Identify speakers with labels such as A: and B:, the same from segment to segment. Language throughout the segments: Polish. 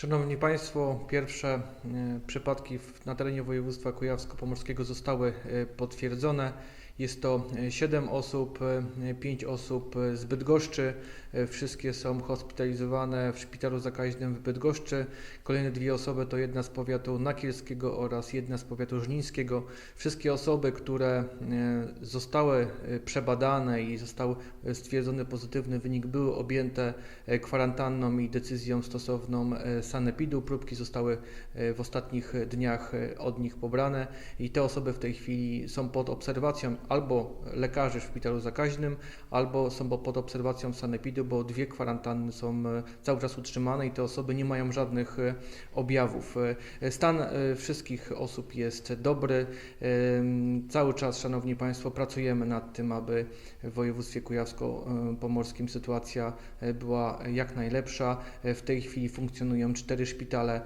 A: Szanowni Państwo, pierwsze e, przypadki na terenie województwa kujawsko-pomorskiego zostały e, potwierdzone. Jest to 7 osób, 5 osób e, z Bydgoszczy. E, Wszystkie są hospitalizowane w szpitalu zakaźnym w Bydgoszczy. Kolejne dwie osoby to jedna z powiatu nakielskiego oraz jedna z powiatu żnińskiego. Wszystkie osoby, które e, zostały e, przebadane i został e, stwierdzony pozytywny wynik, były objęte e, kwarantanną i decyzją stosowną e, sanepidu. Próbki zostały e, w ostatnich dniach e, od nich pobrane i te osoby w tej chwili są pod obserwacją albo lekarzy w szpitalu zakaźnym, albo są pod obserwacją sanepidu, bo dwie kwarantanny są e, cały czas utrzymane i te osoby nie mają żadnych e, objawów. E, Stan wszystkich osób jest dobry. Cały czas, Szanowni Państwo, pracujemy nad tym, aby w województwie kujawsko-pomorskim sytuacja była jak najlepsza. W tej chwili funkcjonują cztery szpitale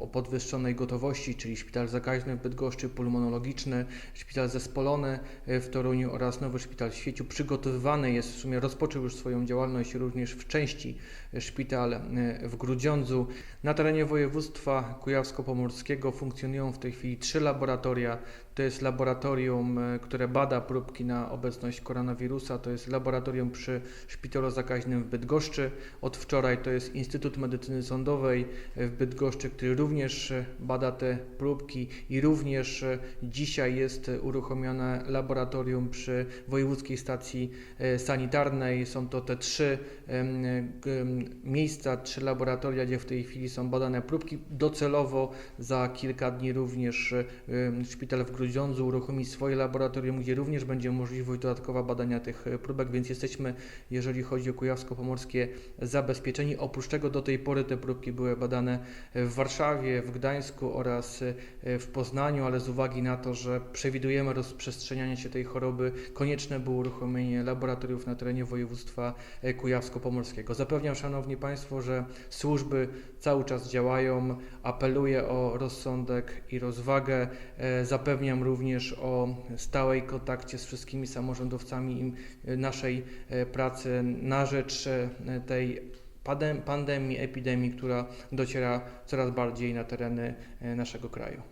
A: o podwyższonej gotowości, czyli szpital zakaźny w Bydgoszczy, pulmonologiczny, szpital zespolony w Toruniu oraz nowy szpital w Świeciu. Przygotowywany jest, w sumie rozpoczął już swoją działalność również w części e, szpital e, w Grudziądzu. Na terenie województwa kujawsko-pomorskiego funkcjonują w tej chwili trzy laboratoria. To jest laboratorium, e, które bada próbki na obecność koronawirusa. To jest laboratorium przy Szpitalu Zakaźnym w Bydgoszczy. Od wczoraj to jest Instytut Medycyny Sądowej w Bydgoszczy, który również e, bada te próbki i również e, dzisiaj jest e, uruchomione laboratorium przy Wojewódzkiej Stacji e, Sanitarnej. Są to te trzy miejsca, trzy laboratoria, gdzie w tej chwili są badane próbki. Docelowo za kilka dni również e, szpital w Grudziądzu uruchomi swoje laboratorium, gdzie również będzie możliwość dodatkowa badania tych e, próbek, więc jesteśmy, jeżeli chodzi o Kujawsko-Pomorskie, zabezpieczeni. Oprócz tego do tej pory te próbki były badane w Warszawie, w Gdańsku oraz w Poznaniu, ale z uwagi na to, że przewidujemy rozprzestrzenianie się tej choroby, konieczne było uruchomienie laboratoriów na terenie województwa e, kujawsko-pomorskiego. Zapewniam Szanowni Państwo, że służby cały czas działają. Apeluję o rozsądek i rozwagę. E, Zapewniam również o stałej kontakcie z wszystkimi samorządowcami e, naszej pracy na rzecz tej pandemii, epidemii, która dociera coraz bardziej na tereny naszego kraju.